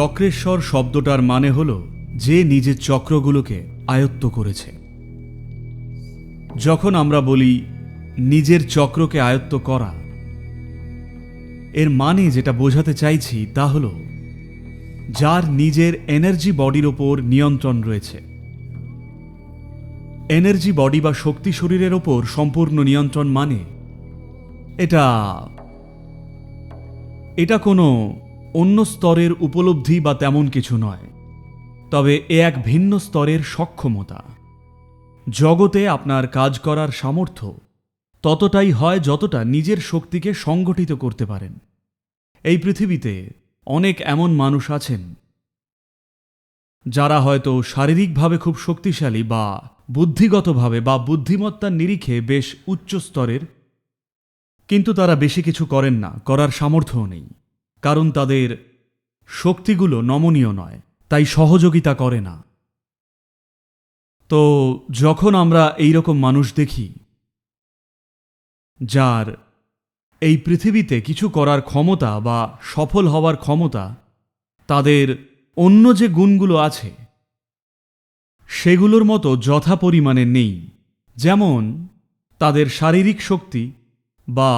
চক্রেশ্বর শব্দটার মানে হল যে নিজের চক্রগুলোকে আয়ত্ত করেছে। যখন আমরা বলি নিজের চক্রকে আয়ত্ত করা, এর মানে যেটা বোঝাতে চাইছি তা হল যার নিজের এনার্জি বডির ওপর নিয়ন্ত্রণ রয়েছে। এনার্জি বডি বা শক্তি শরীরের ওপর সম্পূর্ণ নিয়ন্ত্রণ মানে এটা এটা কোনো অন্য স্তরের উপলব্ধি বা তেমন কিছু নয়, তবে এ এক ভিন্ন স্তরের সক্ষমতা। জগতে আপনার কাজ করার সামর্থ্য ততটাই হয় যতটা নিজের শক্তিকে সংগঠিত করতে পারেন। এই পৃথিবীতে অনেক এমন মানুষ আছেন, যারা হয়তো শারীরিকভাবে খুব শক্তিশালী বা বুদ্ধিগতভাবে বা বুদ্ধিমত্তার নিরিখে বেশ উচ্চ স্তরের, কিন্তু তারা বেশি কিছু করেন না, করার সামর্থ্যও নেই। কারণ তাদের শক্তিগুলো নমনীয় নয়, তাই সহযোগিতা করে না। তো যখন আমরা এই রকম মানুষ দেখি, যার এই পৃথিবীতে কিছু করার ক্ষমতা বা সফল হওয়ার ক্ষমতা, তাদের অন্য যে গুণগুলো আছে, সেগুলোর মতো যথা পরিমাণে নেই, যেমন তাদের শারীরিক শক্তি বা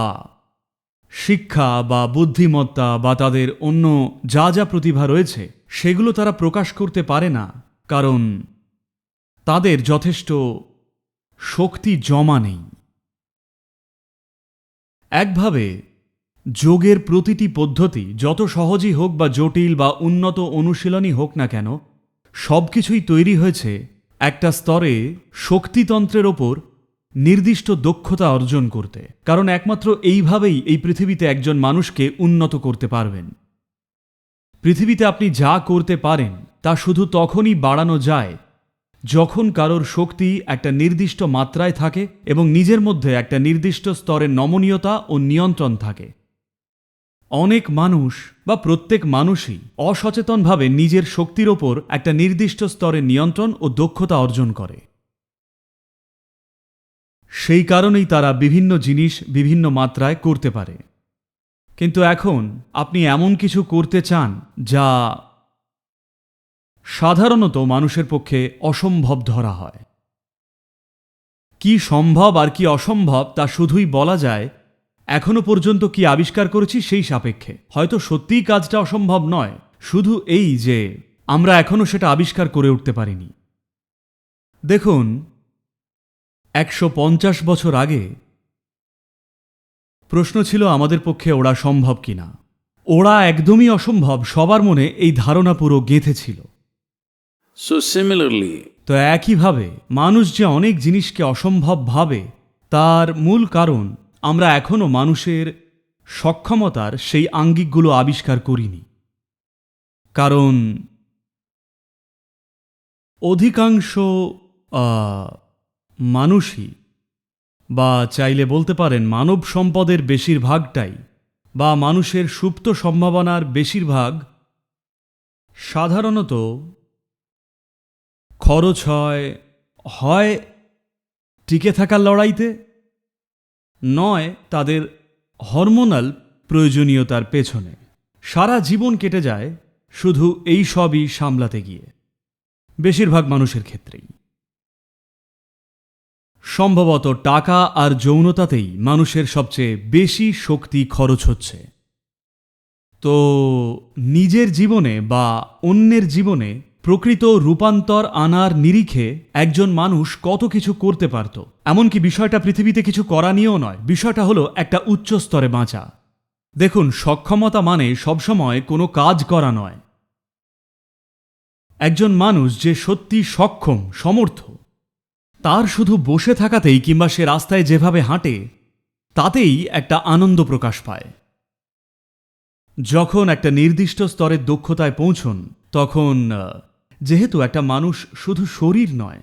শিক্ষা বা বুদ্ধিমত্তা বা তাদের অন্য যা যা প্রতিভা রয়েছে, সেগুলো তারা প্রকাশ করতে পারে না, কারণ তাদের যথেষ্ট শক্তি জমা নেই। একভাবে, যোগের প্রতিটি পদ্ধতি যত সহজই হোক বা জটিল বা উন্নত অনুশীলনই হোক না কেন সব কিছুই তৈরি হয়েছে একটা স্তরে শক্তিতন্ত্রের ওপর নির্দিষ্ট দক্ষতা অর্জন করতে, কারণ একমাত্র এইভাবেই এই পৃথিবীতে একজন মানুষকে উন্নত করতে পারবেন। পৃথিবীতে আপনি যা করতে পারেন, তা শুধু তখনই বাড়ানো যায় যখন কারোর শক্তি একটা নির্দিষ্ট মাত্রায় থাকে এবং নিজের মধ্যে একটা নির্দিষ্ট স্তরের নমনীয়তা ও নিয়ন্ত্রণ থাকে। অনেক মানুষ বা প্রত্যেক মানুষই অসচেতনভাবে নিজের শক্তির ওপর একটা নির্দিষ্ট স্তরের নিয়ন্ত্রণ ও দক্ষতা অর্জন করে। সেই কারণেই তারা বিভিন্ন জিনিস বিভিন্ন মাত্রায় করতে পারে। কিন্তু এখন আপনি এমন কিছু করতে চান যা সাধারণত মানুষের পক্ষে অসম্ভব ধরা হয়। কি সম্ভব আর কি অসম্ভব তা শুধুই বলা যায়, এখনও পর্যন্ত কি আবিষ্কার করেছি সেই সাপেক্ষে। হয়তো সত্যিই কাজটা অসম্ভব নয়, শুধু এই যে আমরা এখনও সেটা আবিষ্কার করে উঠতে পারিনি। দেখুন একশো পঞ্চাশ বছর আগে প্রশ্ন ছিল আমাদের পক্ষে ওড়া সম্ভব কিনা। ওড়া একদমই অসম্ভব সবার মনে এই ধারণা পুরো গেঁথে ছিল। So, similarly, তো একইভাবে মানুষ যে অনেক জিনিসকে অসম্ভব ভাবে তার মূল কারণ আমরা এখনও মানুষের সক্ষমতার সেই আঙ্গিকগুলো আবিষ্কার করিনি। কারণ অধিকাংশ মানুষই, বা চাইলে বলতে পারেন মানব সম্পদের বেশিরভাগটাই, বা মানুষের সুপ্ত সম্ভাবনার বেশিরভাগ, সাধারণত খরচ হয় হয় টিকে থাকার লড়াইতে, নয় তাদের হরমোনাল প্রয়োজনীয়তার পেছনে। সারা জীবন কেটে যায় শুধু এই সবই সামলাতে গিয়ে, বেশিরভাগ মানুষের ক্ষেত্রেই। সম্ভবত টাকা আর যৌনতাতেই মানুষের সবচেয়ে বেশি শক্তি খরচ হচ্ছে। তো নিজের জীবনে বা অন্যের জীবনে প্রকৃত রূপান্তর আনার নিরিখে একজন মানুষ কত কিছু করতে পারত। এমনকি বিষয়টা পৃথিবীতে কিছু করা নিয়েও নয়, বিষয়টা হলো একটা উচ্চ স্তরে বাঁচা। দেখুন, সক্ষমতা মানে সবসময় কোনো কাজ করা নয়। একজন মানুষ যে সত্যি সক্ষম, সমর্থ তার শুধু বসে থাকাতেই কিংবা সে রাস্তায় যেভাবে হাঁটে, তাতেই একটা আনন্দ প্রকাশ পায়। যখন একটা নির্দিষ্ট স্তরের দক্ষতায় পৌঁছন, তখন যেহেতু একটা মানুষ শুধু শরীর নয়,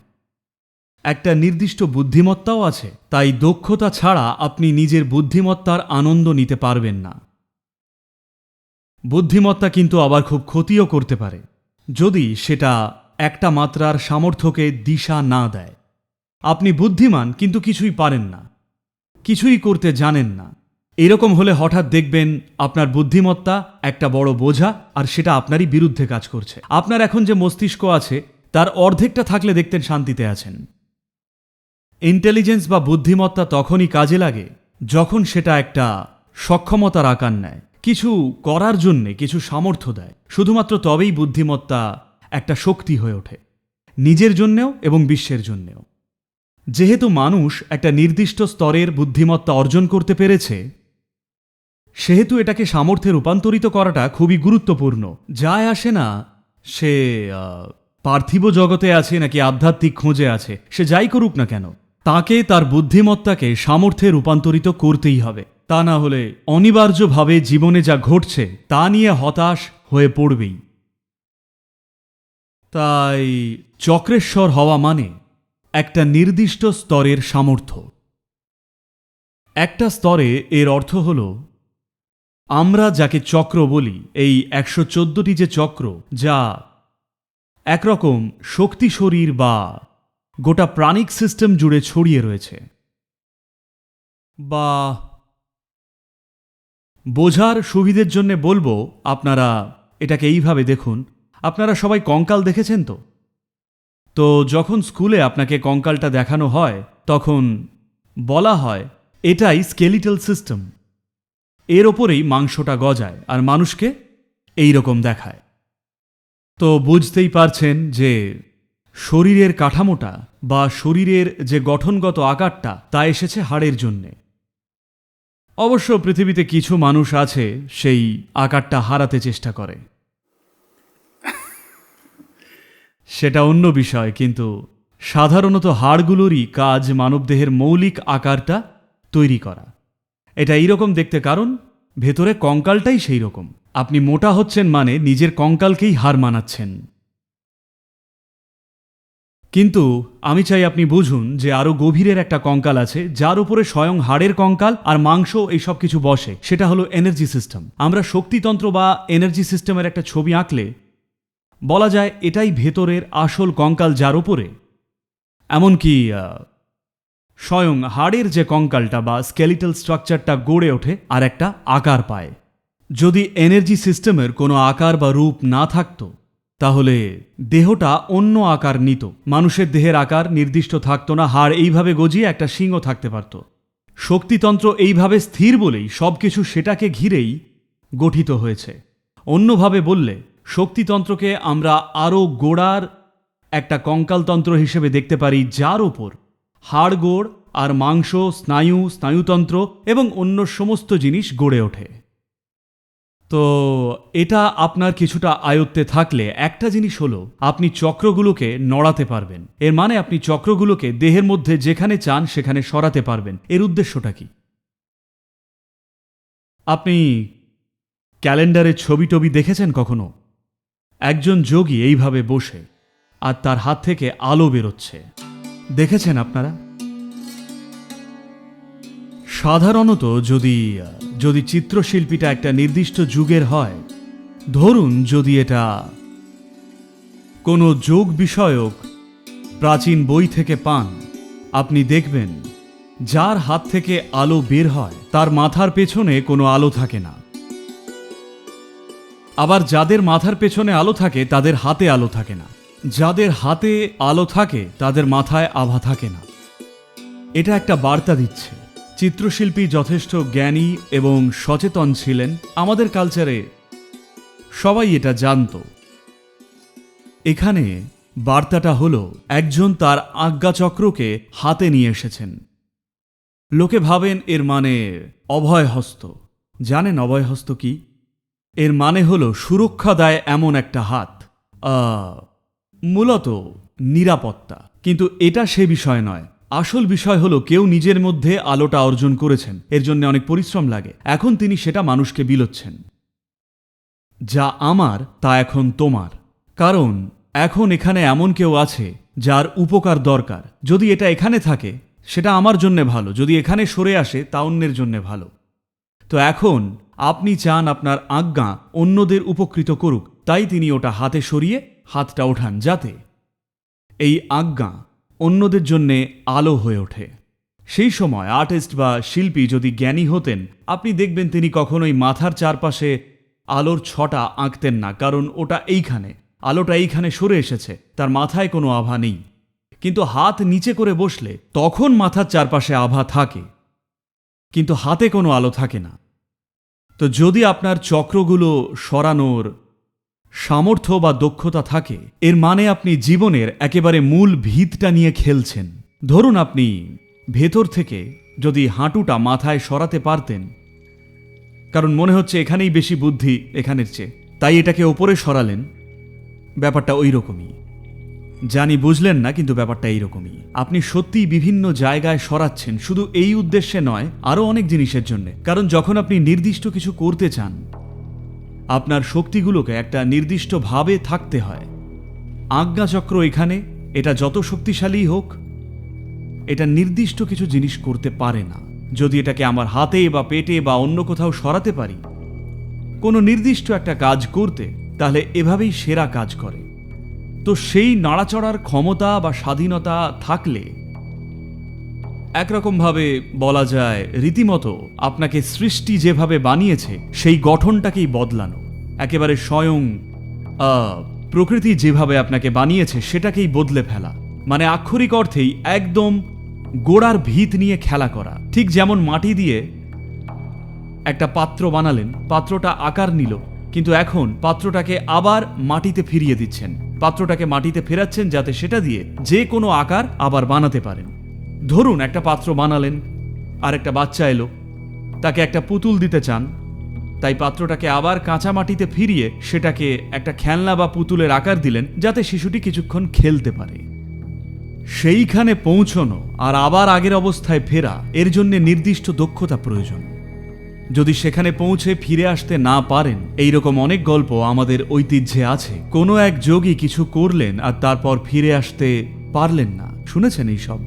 একটা নির্দিষ্ট বুদ্ধিমত্তাও আছে, তাই দক্ষতা ছাড়া আপনি নিজের বুদ্ধিমত্তার আনন্দ নিতে পারবেন না। বুদ্ধিমত্তা কিন্তু আবার খুব ক্ষতিও করতে পারে, যদি সেটা একটা মাত্রার সামর্থ্যকে দিশা না দেয়। আপনি বুদ্ধিমান, কিন্তু কিছুই পারেন না। কিছুই করতে জানেন না। এরকম হলে হঠাৎ দেখবেন আপনার বুদ্ধিমত্তা একটা বড় বোঝা আর সেটা আপনারই বিরুদ্ধে কাজ করছে। আপনার এখন যে মস্তিষ্ক আছে, তার অর্ধেকটা থাকলে দেখতেন শান্তিতে আছেন। ইন্টেলিজেন্স বা বুদ্ধিমত্তা তখনই কাজে লাগে যখন সেটা একটা সক্ষমতার আকার নেয়। কিছু করার জন্যে কিছু সামর্থ্য দেয়। শুধুমাত্র তবেই বুদ্ধিমত্তা একটা শক্তি হয়ে ওঠে। নিজের জন্যেও এবং বিশ্বের জন্যেও। যেহেতু মানুষ একটা নির্দিষ্ট স্তরের বুদ্ধিমত্তা অর্জন করতে পেরেছে, সেহেতু এটাকে সামর্থ্যে রূপান্তরিত করাটা খুবই গুরুত্বপূর্ণ। যায় আসে না, সে পার্থিব জগতে আছে নাকি আধ্যাত্মিক খোঁজে আছে, সে যাই করুক না কেন, তাকে তার বুদ্ধিমত্তাকে সামর্থ্যে রূপান্তরিত করতেই হবে। তা না হলে অনিবার্যভাবে জীবনে যা ঘটছে, তা নিয়ে হতাশ হয়ে পড়বেই। তাই চক্রেশ্বর হওয়া মানে একটা নির্দিষ্ট স্তরের সামর্থ্য। একটা স্তরে এর অর্থ হল, আমরা যাকে চক্র বলি, এই একশো চোদ্দটি যে চক্র, যা একরকম শক্তি শরীর বা গোটা প্রাণিক সিস্টেম জুড়ে ছড়িয়ে রয়েছে। বা বোঝার সুবিধের জন্য বলব, আপনারা এটাকে এইভাবে দেখুন। আপনারা সবাই কঙ্কাল দেখেছেন তো? তো যখন স্কুলে আপনাকে কঙ্কালটা দেখানো হয়, তখন বলা হয়, এটাই স্কেলিটাল সিস্টেম। এর ওপরেই মাংসটা গজায় আর মানুষকে এই রকম দেখায়। তো বুঝতেই পারছেন যে শরীরের কাঠামোটা বা শরীরের যে গঠনগত আকারটা, তা এসেছে হাড়ের জন্যে। অবশ্য পৃথিবীতে কিছু মানুষ আছে, সেই আকারটা হারাতে চেষ্টা করে। সেটা অন্য বিষয়, কিন্তু সাধারণত হাড়গুলোরই কাজ মানবদেহের মৌলিক আকারটা তৈরি করা। এটা এইরকম দেখতে কারণ ভেতরে কঙ্কালটাই সেই রকম আপনি মোটা হচ্ছেন মানে নিজের কঙ্কালকেই হার মানাচ্ছেন। কিন্তু আমি চাই আপনি বুঝুন যে আরও গভীরের একটা কঙ্কাল আছে, যার উপরে স্বয়ং হাড়ের কঙ্কাল আর মাংস এই সব কিছু বসে। সেটা হলো এনার্জি সিস্টেম আমরা শক্তিতন্ত্র বা এনার্জি সিস্টেমের একটা ছবি আঁকলে বলা যায় এটাই ভেতরের আসল কঙ্কাল যার উপরে। এমনকি স্বয়ং হাড়ের যে কঙ্কালটা বা স্কেলিটাল স্ট্রাকচারটা গড়ে ওঠে, আর একটা আকার পায়। যদি এনার্জি সিস্টেমের কোনো আকার বা রূপ না থাকতো, তাহলে দেহটা অন্য আকার নিত। মানুষের দেহের আকার নির্দিষ্ট থাকতো না, হাড় এইভাবে গজিয়ে একটা সিংহ থাকতে পারত। শক্তিতন্ত্র এইভাবে স্থির বলেই সবকিছু সেটাকে ঘিরেই গঠিত হয়েছে। অন্যভাবে বললে শক্তিতন্ত্রকে আমরা আরও গোড়ার একটা কঙ্কালতন্ত্র হিসেবে দেখতে পারি, যার ওপর হাড়গোড় আর মাংস, স্নায়ু, স্নায়ুতন্ত্র এবং অন্য সমস্ত জিনিস গড়ে ওঠে। তো এটা আপনার কিছুটা আয়ত্তে থাকলে একটা জিনিস হলো, আপনি চক্রগুলোকে নড়াতে পারবেন। এর মানে আপনি চক্রগুলোকে দেহের মধ্যে যেখানে চান সেখানে সরাতে পারবেন। এর উদ্দেশ্যটা কি? আপনি ক্যালেন্ডারের ছবি টবি দেখেছেন কখনো? একজন যোগী এইভাবে বসে আর তার হাত থেকে আলো বেরোচ্ছে। দেখেছেন আপনারা? সাধারণত যদি যদি চিত্রশিল্পীটা একটা নির্দিষ্ট যুগের হয়, ধরুন যদি এটা কোনো যোগ বিষয়ক প্রাচীন বই থেকে পান, আপনি দেখবেন যার হাত থেকে আলো বের হয়, তার মাথার পেছনে কোনো আলো থাকে না। আবার যাদের মাথার পেছনে আলো থাকে, তাদের হাতে আলো থাকে না। যাদের হাতে আলো থাকে, তাদের মাথায় আভা থাকে না। এটা একটা বার্তা দিচ্ছে। চিত্রশিল্পী যথেষ্ট জ্ঞানী এবং সচেতন ছিলেন আমাদের কালচারে। সবাই এটা জানত। এখানে বার্তাটা হলো, একজন তার আজ্ঞাচক্রকে হাতে নিয়ে এসেছেন। লোকে ভাবেন এর মানে অভয়হস্ত। জানেন অভয়হস্ত কি? এর মানে হলো সুরক্ষা দেয় এমন একটা হাত। মূলত নিরাপত্তা। কিন্তু এটা সে বিষয় নয়। আসল বিষয় হলো কেউ নিজের মধ্যে আলোটা অর্জন করেছেন। এর জন্য অনেক পরিশ্রম লাগে। এখন তিনি সেটা মানুষকে বিলোচ্ছেন। যা আমার, তা এখন তোমার। কারণ, এখন এখানে এমন কেউ আছে, যার উপকার দরকার। যদি এটা এখানে থাকে, সেটা আমার জন্যে ভালো। যদি এখানে সরে আসে, তা অন্যের জন্যে ভালো। তো এখন আপনি চান আপনার আজ্ঞা অন্যদের উপকৃত করুক, তাই তিনি ওটা হাতে সরিয়ে হাতটা ওঠান যাতে এই আজ্ঞা অন্যদের জন্যে আলো হয়ে ওঠে। সেই সময় আর্টিস্ট বা শিল্পী যদি জ্ঞানী হতেন, আপনি দেখবেন তিনি কখনোই মাথার চারপাশে আলোর ছটা আঁকতেন না, কারণ ওটা এইখানে, আলোটা এইখানে সরে এসেছে, তার মাথায় কোনো আভা নেই। কিন্তু হাত নিচে করে বসলে তখন মাথার চারপাশে আভা থাকে, কিন্তু হাতে কোনো আলো থাকে না। তো যদি আপনার চক্রগুলো সরানোর সামর্থ্য বা দক্ষতা থাকে, এর মানে আপনি জীবনের একেবারে মূল ভিতটা নিয়ে খেলছেন। ধরুন আপনি ভেতর থেকে যদি হাঁটুটা মাথায় সরাতে পারতেন, কারণ মনে হচ্ছে এখানেই বেশি বুদ্ধি এখানের চেয়ে, তাই এটাকে ওপরে সরালেন। ব্যাপারটা ওই রকমই। জানি বুঝলেন না, কিন্তু ব্যাপারটা এইরকমই। আপনি সত্যিই বিভিন্ন জায়গায় সরাচ্ছেন, শুধু এই উদ্দেশ্যে নয়, আরও অনেক জিনিসের জন্য। কারণ যখন আপনি নির্দিষ্ট কিছু করতে চান, আপনার শক্তিগুলোকে একটা নির্দিষ্টভাবে থাকতে হয়। আজ্ঞাচক্র এখানে, এটা যত শক্তিশালী হোক, এটা নির্দিষ্ট কিছু জিনিস করতে পারে না। যদি এটাকে আমার হাতে বা পেটে বা অন্য কোথাও সরাতে পারি, কোনো নির্দিষ্ট একটা কাজ করতে, তাহলে এভাবেই সেরা কাজ করে। তো সেই নাড়াচড়ার ক্ষমতা বা স্বাধীনতা থাকলে, একরকমভাবে বলা যায় রীতিমতো আপনাকে সৃষ্টি যেভাবে বানিয়েছে, সেই গঠনটাকেই বদলানো। একেবারে স্বয়ং প্রকৃতি যেভাবে আপনাকে বানিয়েছে, সেটাকেই বদলে ফেলা। মানে আক্ষরিক অর্থেই একদম গোড়ার ভিত নিয়ে খেলা করা। ঠিক যেমন মাটি দিয়ে একটা পাত্র বানালেন, পাত্রটা আকার নিল কিন্তু এখন পাত্রটাকে আবার মাটিতে ফিরিয়ে দিচ্ছেন। পাত্রটাকে মাটিতে ফেরাচ্ছেন যাতে সেটা দিয়ে যে কোনো আকার আবার বানাতে পারেন। ধরুন একটা পাত্র বানালেন আর একটা বাচ্চা এলো, তাকে একটা পুতুল দিতে চান, তাই পাত্রটাকে আবার কাঁচা মাটিতে ফিরিয়ে সেটাকে একটা খেলনা বা পুতুলের আকার দিলেন যাতে শিশুটি কিছুক্ষণ খেলতে পারে। সেইখানে পৌঁছনো আর আবার আগের অবস্থায় ফেরা, এর জন্য নির্দিষ্ট দক্ষতা প্রয়োজন। যদি সেখানে পৌঁছে ফিরে আসতে না পারেন এই রকম অনেক গল্প আমাদের ঐতিহ্যে আছে। কোনো এক যোগী কিছু করলেন আর তারপর ফিরে আসতে পারলেন না। শুনেছেন এই সব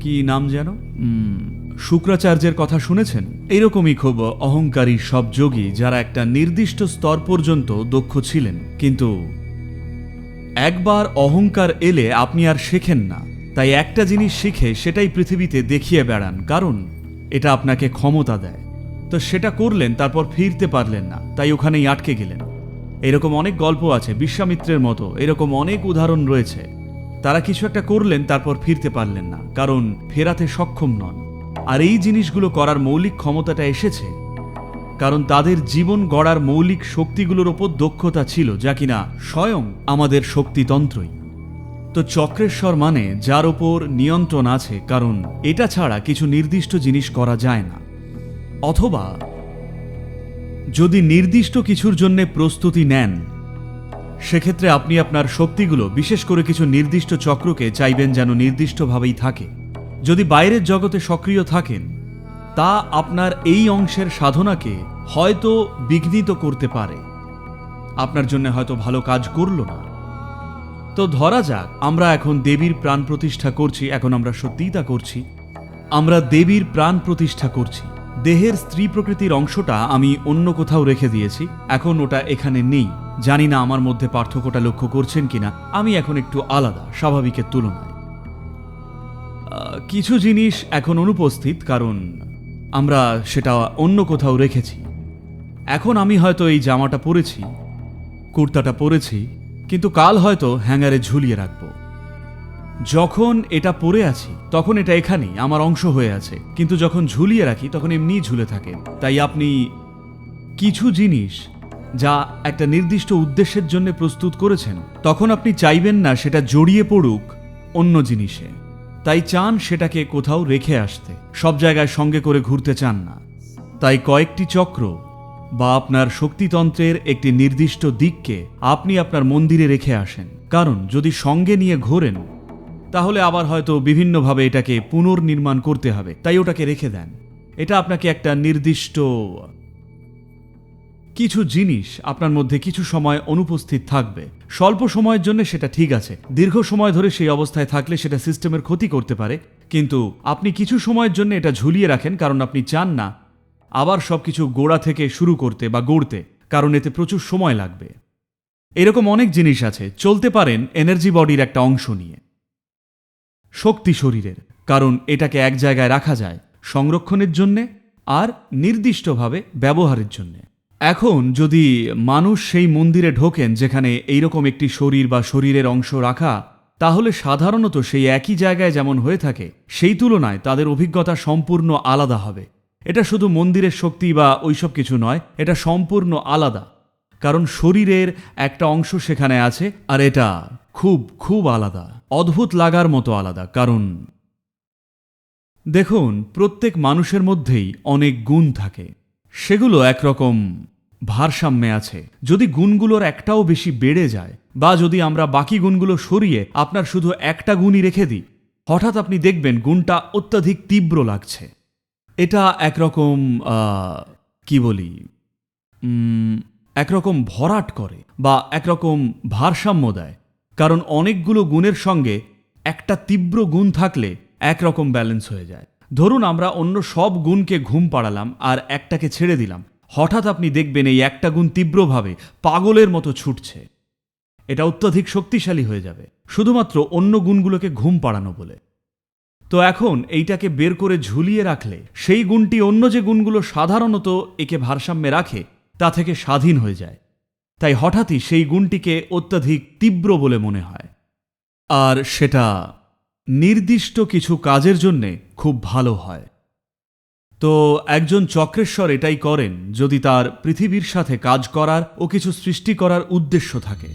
কি নাম যেন? উম, শুক্রাচার্যের কথা শুনেছেন? এইরকমই খুব অহংকারী সব যোগী যারা একটা নির্দিষ্ট স্তর পর্যন্ত দক্ষ ছিলেন। কিন্তু একবার অহংকার এলে আপনি আর শেখেন না। তাই একটা জিনিস শিখে সেটাই পৃথিবীতে দেখিয়ে বেড়ান। কারণ এটা আপনাকে ক্ষমতা দেয়। তো সেটা করলেন, তারপর ফিরতে পারলেন না, তাই ওখানেই আটকে গেলেন। এরকম অনেক গল্প আছে, বিশ্বামিত্রের মতো, এরকম অনেক উদাহরণ রয়েছে। তারা কিছু একটা করলেন, তারপর ফিরতে পারলেন না, কারণ ফেরাতে সক্ষম নন। আর এই জিনিসগুলো করার মৌলিক ক্ষমতাটা এসেছে, কারণ তাদের জীবন গড়ার মৌলিক শক্তিগুলোর ওপর দক্ষতা ছিল, যা কিনা স্বয়ং আমাদের শক্তিতন্ত্রই। তো চক্রেশ্বর মানে যার ওপর নিয়ন্ত্রণ আছে, কারণ এটা ছাড়া কিছু নির্দিষ্ট জিনিস করা যায় না। অথবা যদি নির্দিষ্ট কিছুর জন্য প্রস্তুতি নেন, সেক্ষেত্রে আপনি আপনার শক্তিগুলো, বিশেষ করে কিছু নির্দিষ্ট চক্রকে চাইবেন যেন নির্দিষ্টভাবেই থাকে। যদি বাইরের জগতে সক্রিয় থাকেন, তা আপনার এই অংশের সাধনাকে হয়তো বিঘ্নিত করতে পারে। আপনার জন্য হয়তো ভালো কাজ করল না। তো ধরা যাক, আমরা এখন দেবীর প্রাণ প্রতিষ্ঠা করছি, এখন আমরা সত্যিই তা করছি। আমরা দেবীর প্রাণ প্রতিষ্ঠা করছি। দেহের স্ত্রী প্রকৃতির অংশটা আমি অন্য কোথাও রেখে দিয়েছি। এখন ওটা এখানে নেই। জানি না আমার মধ্যে পার্থক্যটা লক্ষ্য করছেন কিনা। আমি এখন একটু আলাদা, স্বাভাবিকের তুলনায়। কিছু জিনিস এখন অনুপস্থিত, কারণ আমরা সেটা অন্য কোথাও রেখেছি। এখন আমি হয়তো এই জামাটা পরেছি, কুর্তাটা পরেছি, কিন্তু কাল হয়তো হ্যাঙ্গারে ঝুলিয়ে রাখব। যখন এটা পরে আছি, তখন এটা এখানেই, আমার অংশ হয়ে আছে। কিন্তু যখন ঝুলিয়ে রাখি, তখন এমনিই ঝুলে থাকে। তাই আপনি কিছু জিনিস যা একটা নির্দিষ্ট উদ্দেশ্যের জন্য প্রস্তুত করেছেন, তখন আপনি চাইবেন না সেটা জড়িয়ে পড়ুক অন্য জিনিসে। তাই চান সেটাকে কোথাও রেখে আসতে, সব জায়গায় সঙ্গে করে ঘুরতে চান না। তাই কয়েকটি চক্র বা আপনার শক্তিতন্ত্রের একটি নির্দিষ্ট দিককে আপনি আপনার মন্দিরে রেখে আসেন। কারণ, যদি সঙ্গে নিয়ে ঘোরেন তাহলে আবার হয়তো বিভিন্নভাবে এটাকে পুনর্নির্মাণ করতে হবে। তাই ওটাকে রেখে দেন। এটা আপনাকে একটা নির্দিষ্ট কিছু জিনিস আপনার মধ্যে কিছু সময় অনুপস্থিত থাকবে। স্বল্প সময়ের জন্য সেটা ঠিক আছে। দীর্ঘ সময় ধরে সেই অবস্থায় থাকলে সেটা সিস্টেমের ক্ষতি করতে পারে। কিন্তু আপনি কিছু সময়ের জন্য এটা ঝুলিয়ে রাখেন, কারণ আপনি চান না আবার সবকিছু গোড়া থেকে শুরু করতে বা গড়তে, কারণ এতে প্রচুর সময় লাগবে। এরকম অনেক জিনিস আছে। চলতে পারেন এনার্জি বডির একটা অংশ নিয়ে। শক্তি শরীরের, কারণ এটাকে এক জায়গায় রাখা যায় সংরক্ষণের জন্যে আর নির্দিষ্টভাবে ব্যবহারের জন্যে। এখন যদি মানুষ সেই মন্দিরে ঢোকেন যেখানে এইরকম একটি শরীর বা শরীরের অংশ রাখা, তাহলে সাধারণত সেই একই জায়গায় যেমন হয়ে থাকে, সেই তুলনায় তাদের অভিজ্ঞতা সম্পূর্ণ আলাদা হবে। এটা শুধু মন্দিরের শক্তি বা ওইসব কিছু নয়, এটা সম্পূর্ণ আলাদা। কারণ শরীরের একটা অংশ সেখানে আছে আর এটা খুব খুব আলাদা। অদ্ভুত লাগার মতো আলাদা, কারণ দেখুন, প্রত্যেক মানুষের মধ্যেই অনেক গুণ থাকে। সেগুলো একরকম ভারসাম্যে আছে। যদি গুণগুলোর একটাও বেশি বেড়ে যায়, বা যদি আমরা বাকি গুণগুলো সরিয়ে আপনার শুধু একটা গুণই রেখে দিই, হঠাৎ আপনি দেখবেন গুণটা অত্যাধিক তীব্র লাগছে। এটা একরকম কি বলি একরকম ভরাট করে, বা একরকম ভারসাম্য দেয়। কারণ অনেকগুলো গুণের সঙ্গে একটা তীব্র গুণ থাকলে একরকম ব্যালেন্স হয়ে যায়। ধরুন আমরা অন্য সব গুণকে ঘুম পাড়ালাম আর একটাকে ছেড়ে দিলাম। হঠাৎ আপনি দেখবেন এই একটা গুণ তীব্রভাবে পাগলের মতো ছুটছে। এটা অত্যাধিক শক্তিশালী হয়ে যাবে। শুধুমাত্র অন্য গুণগুলোকে ঘুম পাড়ানো বলে। তো এখন এইটাকে বের করে ঝুলিয়ে রাখলে সেই গুণটি অন্য যে গুণগুলো সাধারণত একে ভারসাম্যে রাখে, তা থেকে স্বাধীন হয়ে যায়। তাই হঠাৎই সেই গুণটিকে অত্যাধিক তীব্র বলে মনে হয়। আর সেটা নির্দিষ্ট কিছু কাজের জন্যে খুব ভালো হয়। তো একজন চক্রেশ্বর এটাই করেন যদি তার পৃথিবীর সাথে কাজ করার ও কিছু সৃষ্টি করার উদ্দেশ্য থাকে।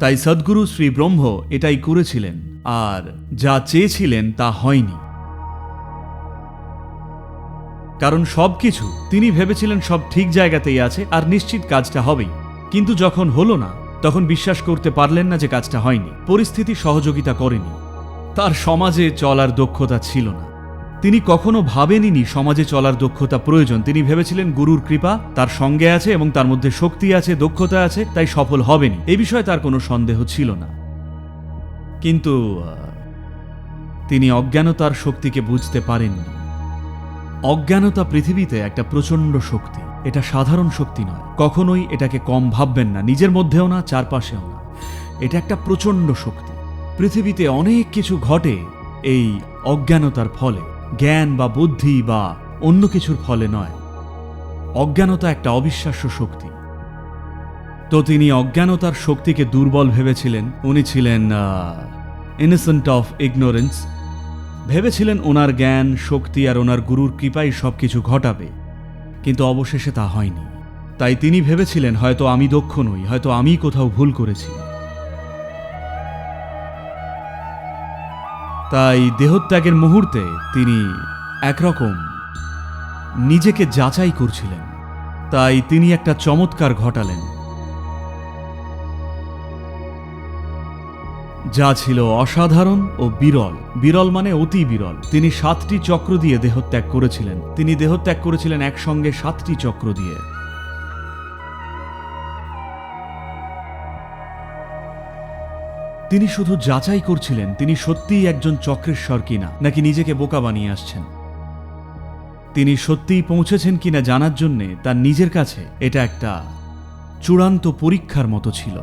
তাই সদ্গুরু শ্রী ব্রহ্ম এটাই করেছিলেন, আর যা চেয়েছিলেন তা হয়নি। কারণ সবকিছু, তিনি ভেবেছিলেন সব ঠিক জায়গাতেই আছে, আর নিশ্চিত কাজটা হবেই। কিন্তু যখন হলো না, তখন বিশ্বাস করতে পারলেন না যে কাজটা হয়নি। পরিস্থিতি সহযোগিতা করেনি। তার সমাজে চলার দক্ষতা ছিল না। তিনি কখনো ভাবেননি সমাজে চলার দক্ষতা প্রয়োজন। তিনি ভেবেছিলেন গুরুর কৃপা তার সঙ্গে আছে এবং তার মধ্যে শক্তি আছে, দক্ষতা আছে, তাই সফল হবেনি এই বিষয়ে তার কোনো সন্দেহ ছিল না। কিন্তু তিনি অজ্ঞানতার শক্তিকে বুঝতে পারেননি। অজ্ঞানতা পৃথিবীতে একটা প্রচণ্ড শক্তি। এটা সাধারণ শক্তি নয়। কখনোই এটাকে কম ভাববেন না, নিজের মধ্যেও না, চারপাশেও না। এটা একটা প্রচণ্ড শক্তি। পৃথিবীতে অনেক কিছু ঘটে এই অজ্ঞানতার ফলে। জ্ঞান বা বুদ্ধি বা অন্য কিছুর ফলে নয়। অজ্ঞানতা একটা অবিশ্বাস্য শক্তি। তো তিনি অজ্ঞানতার শক্তিকে দুর্বল ভেবেছিলেন। উনি ছিলেন ইনোসেন্ট অফ ইগনোরেন্স ভেবেছিলেন ওনার জ্ঞান, শক্তি আর ওনার গুরুর কৃপাই সবকিছু ঘটাবে। কিন্তু অবশেষে তা হয়নি। তাই তিনি ভেবেছিলেন, হয়তো আমি দক্ষ নই, হয়তো আমি কোথাও ভুল করেছি। তাই দেহত্যাগের মুহূর্তে তিনি একরকম নিজেকে যাচাই করছিলেন। তাই তিনি একটা চমৎকার ঘটালেন। যা ছিল অসাধারণ ও বিরল। বিরল মানে অতি বিরল। তিনি সাতটি চক্র দিয়ে দেহত্যাগ করেছিলেন। তিনি দেহত্যাগ করেছিলেন একসঙ্গে সাতটি চক্র দিয়ে। তিনি শুধু যাচাই করছিলেন, তিনি সত্যিই একজন চক্রেশ্বর কিনা, নাকি নিজেকে বোকা বানিয়ে আসছেন? তিনি সত্যিই পৌঁছেছেন কিনা জানার জন্যে তার নিজের কাছে এটা একটা চূড়ান্ত পরীক্ষার মতো ছিল।